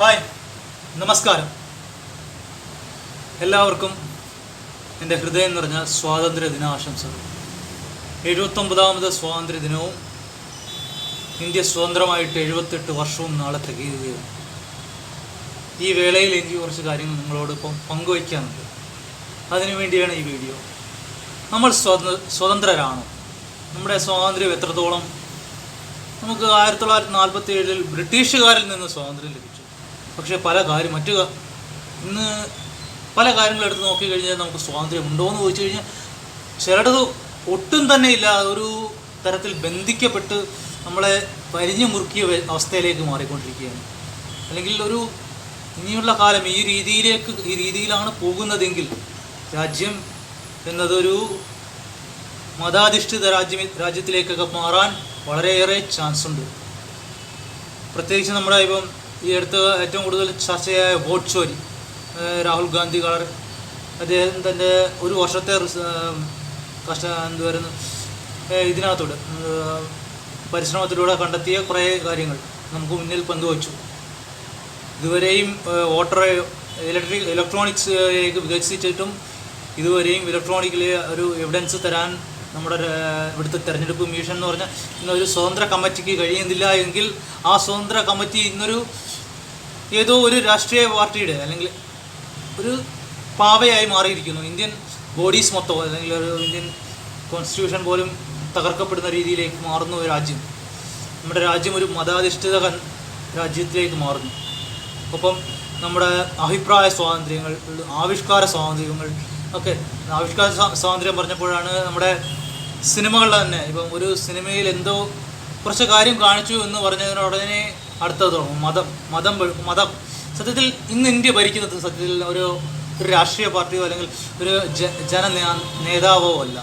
Hi നമസ്കാരം. എല്ലാവർക്കും എന്റെ ഹൃദയം നിറഞ്ഞ സ്വാതന്ത്ര്യ ദിനാശംസകൾ. എഴുപത്തൊമ്പതാമത് സ്വാതന്ത്ര്യ ദിനവും ഇന്ത്യ സ്വതന്ത്രമായിട്ട് എഴുപത്തെട്ട് വർഷവും നാളെ തികയുകയാണ് ഈ വേളയിൽ എനിക്ക് കുറച്ച് കാര്യങ്ങൾ നിങ്ങളോടൊപ്പം പങ്കുവയ്ക്കാനുണ്ട്. അതിനുവേണ്ടിയാണ് ഈ വീഡിയോ. നമ്മൾ സ്വതന്ത്രരാണ് സ്വതന്ത്രരാണോ? നമ്മുടെ സ്വാതന്ത്ര്യം എത്രത്തോളം? നമുക്ക് ആയിരത്തി തൊള്ളായിരത്തി നാൽപ്പത്തി ഏഴിൽ ബ്രിട്ടീഷുകാരിൽ നിന്ന് സ്വാതന്ത്ര്യം ലഭിച്ചു. പക്ഷേ പല കാര്യം മറ്റു ഇന്ന് പല കാര്യങ്ങൾ എടുത്ത് നോക്കിക്കഴിഞ്ഞാൽ നമുക്ക് സ്വാതന്ത്ര്യം ഉണ്ടോ എന്ന് ചോദിച്ചു കഴിഞ്ഞാൽ ചിലടത് ഒട്ടും തന്നെ ഇല്ല. ഒരു തരത്തിൽ ബന്ധിക്കപ്പെട്ട് നമ്മളെ വരിഞ്ഞു മുറുക്കിയ അവസ്ഥയിലേക്ക് മാറിക്കൊണ്ടിരിക്കുകയാണ്. അല്ലെങ്കിൽ ഒരു ഇനിയുള്ള കാലം ഈ രീതിയിലേക്ക് ഈ രീതിയിലാണ് പോകുന്നതെങ്കിൽ രാജ്യം എന്നതൊരു മതാധിഷ്ഠിത രാജ്യം രാജ്യത്തിലേക്കൊക്കെ മാറാൻ വളരെയേറെ ചാൻസ് ഉണ്ട് പ്രത്യേകിച്ച് നമ്മുടെ ഇപ്പം ഈ അടുത്ത് ഏറ്റവും കൂടുതൽ ചർച്ചയായ വോട്ട് ചോരി രാഹുൽ ഗാന്ധി കളർ. അദ്ദേഹം തന്റെ ഒരു വർഷത്തെ കഷ്ട എന്തുവായിരുന്നു ഇതിനകത്തൂടെ പരിശ്രമത്തിലൂടെ കണ്ടെത്തിയ കുറേ കാര്യങ്ങൾ നമുക്ക് മുന്നിൽ പങ്കുവച്ചു. ഇതുവരെയും വോട്ടർ ഇലക്ട്രിക് ഇലക്ട്രോണിക്സിലേക്ക് വികസിച്ചിട്ടും ഇതുവരെയും ഇലക്ട്രോണിക്കിലെ ഒരു എവിഡൻസ് തരാൻ നമ്മുടെ ഇവിടുത്തെ തെരഞ്ഞെടുപ്പ് കമ്മീഷൻ എന്ന് പറഞ്ഞാൽ ഇന്നൊരു സ്വതന്ത്ര കമ്മിറ്റിക്ക് കഴിയുന്നില്ല എങ്കിൽ ആ സ്വതന്ത്ര കമ്മിറ്റി ഇന്നൊരു ഏതോ ഒരു രാഷ്ട്രീയ പാർട്ടിയുടെ അല്ലെങ്കിൽ ഒരു പാവയായി മാറിയിരിക്കുന്നു. ഇന്ത്യൻ ബോഡീസ് മൊത്തം അല്ലെങ്കിൽ ഒരു ഇന്ത്യൻ കോൺസ്റ്റിറ്റ്യൂഷൻ പോലും തകർക്കപ്പെടുന്ന രീതിയിലേക്ക് മാറുന്നു രാജ്യം. നമ്മുടെ രാജ്യം ഒരു മതാധിഷ്ഠിത രാജ്യത്തിലേക്ക് മാറുന്നു. ഒപ്പം നമ്മുടെ അഭിപ്രായ സ്വാതന്ത്ര്യങ്ങൾ ആവിഷ്കാര സ്വാതന്ത്ര്യങ്ങൾ ഒക്കെ ആവിഷ്കാര സ്വാതന്ത്ര്യം പറഞ്ഞപ്പോഴാണ് നമ്മുടെ സിനിമകളിൽ തന്നെ ഇപ്പം ഒരു സിനിമയിൽ എന്തോ കുറച്ച് കാര്യം കാണിച്ചു എന്ന് പറഞ്ഞതിനുടനെ അടുത്തത് മതം മതം മതം. സത്യത്തിൽ ഇന്ന് ഇന്ത്യ ഭരിക്കുന്നത് സത്യത്തിൽ ഒരു ഒരു രാഷ്ട്രീയ പാർട്ടിയോ അല്ലെങ്കിൽ ഒരു ജന നേതാവോ അല്ല.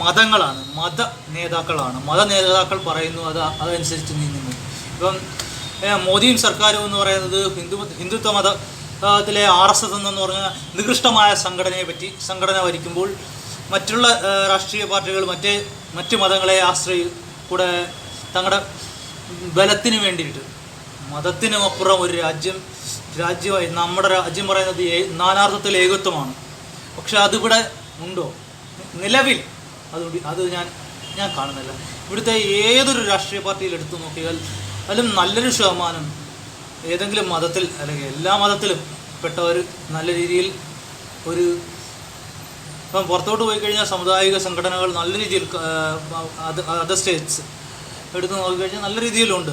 മതങ്ങളാണ് മത നേതാക്കളാണ്. മത നേതാക്കൾ പറയുന്നു അത് അതനുസരിച്ച് നീങ്ങുന്നു. ഇപ്പം മോദിയും സർക്കാരും എന്ന് പറയുന്നത് ഹിന്ദു ഹിന്ദുത്വ മത ത്തിലെ ആർ എസ് എസ് എന്ന് പറഞ്ഞ നികൃഷ്ടമായ സംഘടനയെ പറ്റി സംഘടന ഭരിക്കുമ്പോൾ മറ്റുള്ള രാഷ്ട്രീയ പാർട്ടികൾ മറ്റേ മറ്റ് മതങ്ങളെ ആശ്രയി കൂടെ തങ്ങളുടെ ബലത്തിന് വേണ്ടിയിട്ട് മതത്തിനും അപ്പുറം ഒരു രാജ്യം രാജ്യമായി നമ്മുടെ രാജ്യം പറയുന്നത് നാനാർത്ഥത്തിൽ ഏകത്വമാണ്. പക്ഷെ അതിവിടെ ഉണ്ടോ? നിലവിൽ. അത് അത് ഞാൻ ഞാൻ കാണുന്നില്ല. ഇവിടുത്തെ ഏതൊരു രാഷ്ട്രീയ പാർട്ടിയിൽ എടുത്തു നോക്കിയാൽ അതിലും നല്ലൊരു ശതമാനം ഏതെങ്കിലും മതത്തിൽ അല്ലെങ്കിൽ എല്ലാ മതത്തിലും പെട്ടവർ നല്ല രീതിയിൽ ഒരു ഇപ്പം പുറത്തോട്ട് പോയി കഴിഞ്ഞാൽ സാമുദായിക സംഘടനകൾ നല്ല രീതിയിൽ അതർ സ്റ്റേറ്റ്സ് എടുത്ത് നോക്കിക്കഴിഞ്ഞാൽ നല്ല രീതിയിലുണ്ട്.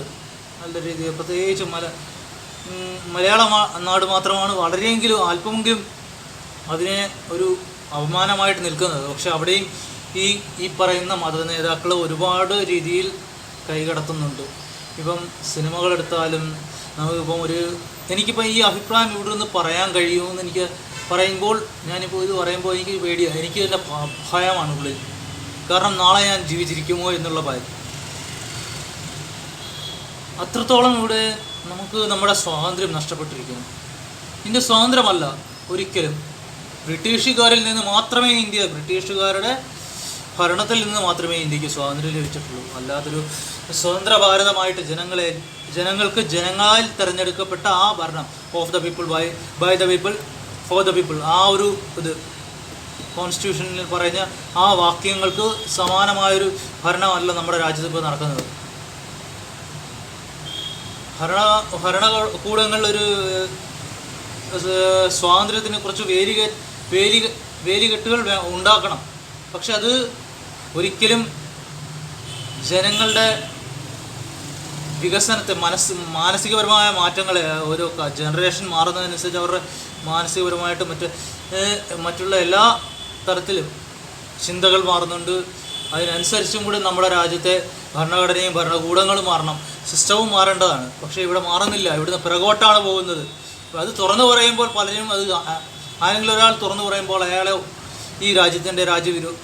നല്ല രീതിയിൽ പ്രത്യേകിച്ച് മല മലയാള നാട് മാത്രമാണ് വളരെയെങ്കിലും അല്പമെങ്കിലും അതിനെ ഒരു അപമാനമായിട്ട് നിൽക്കുന്നത്. പക്ഷെ അവിടെയും ഈ ഈ പറയുന്ന മത നേതാക്കൾ ഒരുപാട് രീതിയിൽ കൈകടത്തുന്നുണ്ട്. ഇപ്പം സിനിമകളെടുത്താലും നമുക്കിപ്പം ഒരു എനിക്കിപ്പോൾ ഈ അഭിപ്രായം ഇവിടെ നിന്ന് പറയാൻ കഴിയുമെന്ന് എനിക്ക് പറയുമ്പോൾ ഞാനിപ്പോൾ ഇത് പറയുമ്പോൾ എനിക്ക് പേടിയാണ് എനിക്ക് തന്നെ ഭയമാണ് ഉള്ളിൽ. കാരണം നാളെ ഞാൻ ജീവിച്ചിരിക്കുമോ എന്നുള്ള ഭയം. അത്രത്തോളം ഇവിടെ നമുക്ക് നമ്മുടെ സ്വാതന്ത്ര്യം നഷ്ടപ്പെട്ടിരിക്കുന്നു. ഇന്ത്യ സ്വാതന്ത്ര്യമല്ല ഒരിക്കലും. ബ്രിട്ടീഷുകാരിൽ നിന്ന് മാത്രമേ ഇന്ത്യ ബ്രിട്ടീഷുകാരുടെ ഭരണത്തിൽ നിന്ന് മാത്രമേ ഇന്ത്യയ്ക്ക് സ്വാതന്ത്ര്യം ലഭിച്ചിട്ടുള്ളൂ. അല്ലാതൊരു സ്വതന്ത്ര ഭാരതമായിട്ട് ജനങ്ങളെ ജനങ്ങൾക്ക് ജനങ്ങളാൽ തിരഞ്ഞെടുക്കപ്പെട്ട ആ ഭരണം of the people by by the people for the people ആ ഒരു ഇത്. കോൺസ്റ്റിറ്റ്യൂഷനിൽ പറഞ്ഞ ആ വാക്യങ്ങൾക്ക് സമാനമായൊരു ഭരണമല്ല നമ്മുടെ രാജ്യത്ത് ഇപ്പോൾ നടക്കുന്നത്. ഭരണ ഭരണകൂടങ്ങളിൽ ഒരു സ്വാതന്ത്ര്യത്തിന് കുറച്ച് വേലിക വേലി വേലികെട്ടുകൾ ഉണ്ടാക്കണം. പക്ഷെ അത് ഒരിക്കലും ജനങ്ങളുടെ വികസനത്തെ മനസ്സ് മാനസികപരമായ മാറ്റങ്ങളെ ഓരോ ജനറേഷൻ മാറുന്നതനുസരിച്ച് അവരുടെ മാനസികപരമായിട്ട് മറ്റ് മറ്റുള്ള എല്ലാ തരത്തിലും ചിന്തകൾ മാറുന്നുണ്ട്. അതിനനുസരിച്ചും കൂടി നമ്മുടെ രാജ്യത്തെ ഭരണഘടനയും ഭരണകൂടങ്ങളും മാറണം. സിസ്റ്റവും മാറേണ്ടതാണ്. പക്ഷേ ഇവിടെ മാറുന്നില്ല. ഇവിടുന്ന് പിറകോട്ടാണ് പോകുന്നത്. അത് തുറന്നു പറയുമ്പോൾ പലരും അത് ആരെങ്കിലും ഒരാൾ തുറന്നു പറയുമ്പോൾ അയാളെ ഈ രാജ്യത്തിന്റെ രാജ്യവിരു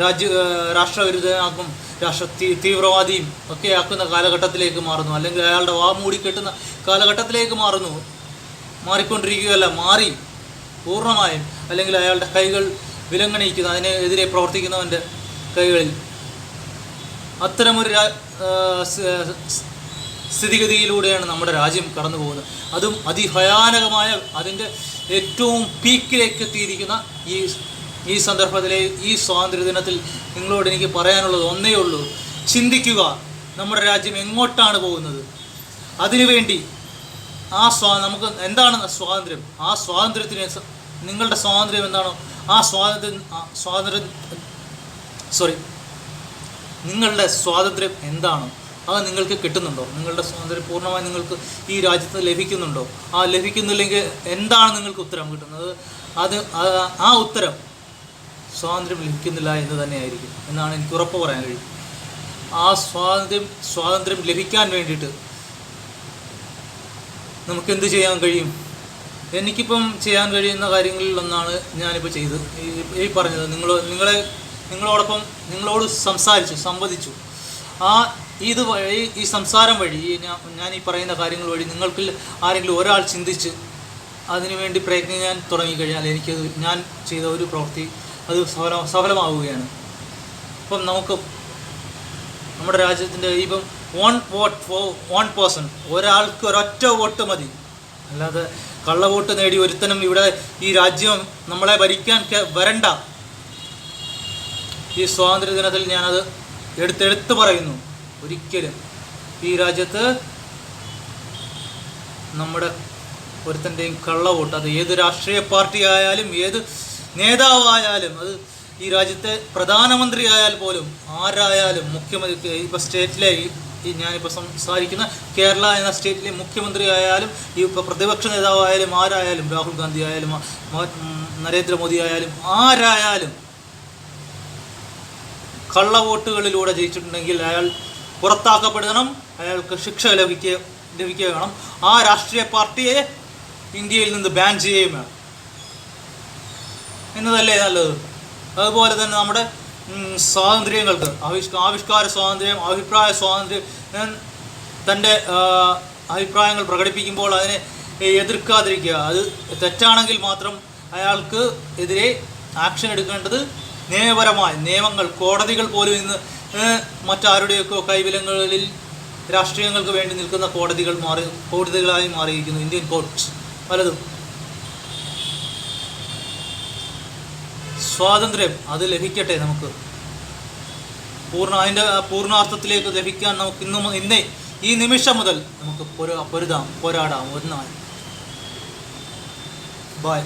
രാജ്യ രാഷ്ട്രവിരുദ്ധനാക്കും രാഷ്ട്ര തീവ്രവാദിയും ഒക്കെ ആക്കുന്ന കാലഘട്ടത്തിലേക്ക് മാറുന്നു. അല്ലെങ്കിൽ അയാളുടെ വാ മൂടിക്കെട്ടുന്ന കാലഘട്ടത്തിലേക്ക് മാറുന്നു. മാറിക്കൊണ്ടിരിക്കുകയല്ല മാറി. പൂർണമായും. അല്ലെങ്കിൽ അയാളുടെ കൈകൾ വിലങ്ങണിയിക്കുന്നു അതിനെതിരെ സ്ഥിതിഗതിയിലൂടെയാണ് നമ്മുടെ രാജ്യം കടന്നു പോകുന്നത്. അതും അതിഭയാനകമായ അതിന്റെ ഏറ്റവും പീക്കിലേക്ക് എത്തിയിരിക്കുന്ന ഈ ഈ സന്ദർഭത്തിലെ ഈ സ്വാതന്ത്ര്യദിനത്തിൽ നിങ്ങളോട് എനിക്ക് പറയാനുള്ളത് ഒന്നേ ഉള്ളൂ. ചിന്തിക്കുക നമ്മുടെ രാജ്യം എങ്ങോട്ടാണ് പോകുന്നത്? അതിനുവേണ്ടി ആ സ്വാ നമുക്ക് എന്താണ് സ്വാതന്ത്ര്യം? ആ സ്വാതന്ത്ര്യത്തിന് നിങ്ങളുടെ സ്വാതന്ത്ര്യം എന്താണോ? ആ സ്വാതന്ത്ര്യം സ്വാതന്ത്ര്യം സോറി നിങ്ങളുടെ സ്വാതന്ത്ര്യം എന്താണ്? അത് നിങ്ങൾക്ക് കിട്ടുന്നുണ്ടോ? നിങ്ങളുടെ സ്വാതന്ത്ര്യം പൂർണമായി നിങ്ങൾക്ക് ഈ രാജ്യത്ത് ലഭിക്കുന്നുണ്ടോ? ആ ലഭിക്കുന്നില്ലെങ്കിൽ എന്താണ് നിങ്ങൾക്ക് ഉത്തരം കിട്ടുന്നത്? അത് ആ- ഉത്തരം സ്വാതന്ത്ര്യം ലഭിക്കുന്നില്ല എന്ന് തന്നെയായിരിക്കും എന്നാണ് എനിക്ക് ഉറപ്പ് പറയാൻ കഴിയും. ആ സ്വാതന്ത്ര്യം സ്വാതന്ത്ര്യം ലഭിക്കാൻ വേണ്ടിയിട്ട് നമുക്ക് എന്ത് ചെയ്യാൻ കഴിയും? എനിക്കിപ്പം ചെയ്യാൻ കഴിയുന്ന കാര്യങ്ങളിൽ ഒന്നാണ് ഞാനിപ്പോൾ ചെയ്തത്. ഈ പറഞ്ഞത് നിങ്ങൾ നിങ്ങളെ നിങ്ങളോടൊപ്പം നിങ്ങളോട് സംസാരിച്ചു സംവദിച്ചു. ആ ഇത് വഴി ഈ സംസാരം വഴി ഞാൻ ഈ പറയുന്ന കാര്യങ്ങൾ വഴി നിങ്ങൾക്ക് ആരെങ്കിലും ഒരാൾ ചിന്തിച്ച് അതിനുവേണ്ടി ഞാൻ തുടങ്ങിക്കഴിഞ്ഞാൽ എനിക്കത് ഞാൻ ചെയ്ത ഒരു പ്രവൃത്തി അത് സഫല സഫലമാവുകയാണ്. അപ്പം നമുക്ക് നമ്മുടെ രാജ്യത്തിന്റെ ഇപ്പം one vote for one person ഒരാൾക്ക് ഒരൊറ്റ വോട്ട് മതി. അല്ലാതെ കള്ളവോട്ട് നേടി ഒരുത്തനും ഇവിടെ ഈ രാജ്യം നമ്മളെ ഭരിക്കാൻ വരണ്ട. ഈ സ്വാതന്ത്ര്യ ദിനത്തിൽ ഞാനത് എടുത്തെടുത്ത് പറയുന്നു. ഒരിക്കലും. ഈ രാജ്യത്ത് നമ്മുടെ ഒരുത്തന്റെയും കള്ളവോട്ട് അത് ഏത് രാഷ്ട്രീയ പാർട്ടി ആയാലും ഏത് നേതാവായാലും അത് ഈ രാജ്യത്തെ പ്രധാനമന്ത്രി ആയാൽ പോലും ആരായാലും മുഖ്യമന്ത്രി ഇപ്പോൾ സ്റ്റേറ്റിലെ ഈ- ഞാനിപ്പോൾ സംസാരിക്കുന്ന കേരള എന്ന സ്റ്റേറ്റിലെ മുഖ്യമന്ത്രി ആയാലും ഈ ഇപ്പോൾ പ്രതിപക്ഷ നേതാവായാലും ആരായാലും രാഹുൽ ഗാന്ധി ആയാലും നരേന്ദ്രമോദി ആയാലും ആരായാലും കള്ള വോട്ടുകളിലൂടെ ജയിച്ചിട്ടുണ്ടെങ്കിൽ അയാൾ പുറത്താക്കപ്പെടണം അയാൾക്ക് ശിക്ഷ ലഭിക്കുക ലഭിക്കുക വേണം ആ രാഷ്ട്രീയ പാർട്ടിയെ ഇന്ത്യയിൽ നിന്ന് ബാൻ ചെയ്യുകയും വേണം. എന്നതല്ലേ നല്ലത്? അതുപോലെ തന്നെ നമ്മുടെ സ്വാതന്ത്ര്യങ്ങൾക്ക് ആവിഷ് ആവിഷ്കാര സ്വാതന്ത്ര്യം അഭിപ്രായ സ്വാതന്ത്ര്യം തന്റെ അഭിപ്രായങ്ങൾ പ്രകടിപ്പിക്കുമ്പോൾ അതിനെ എതിർക്കാതിരിക്കുക. അത് തെറ്റാണെങ്കിൽ മാത്രം അയാൾക്ക് എതിരെ ആക്ഷൻ എടുക്കേണ്ടത് നിയമപരമായ നിയമങ്ങൾ കോടതികൾ പോലും ഇന്ന് മറ്റാരുടെയൊക്കെ കൈവിലങ്ങളിൽ രാഷ്ട്രീയങ്ങൾക്ക് വേണ്ടി നിൽക്കുന്ന കോടതികൾ മാറി കോടതികളായി മാറിയിരിക്കുന്നു ഇന്ത്യൻ കോർട്ട്സ് പലതും. സ്വാതന്ത്ര്യം അത് ലഭിക്കട്ടെ നമുക്ക്. പൂർണ അതിന്റെ പൂർണാർത്ഥത്തിലേക്ക് ലഭിക്കാൻ നമുക്ക് ഇന്ന് ഇന്നേ ഈ നിമിഷം മുതൽ നമുക്ക് പൊരു പൊരുതാം പോരാടാം. ഒന്നായി ബായ്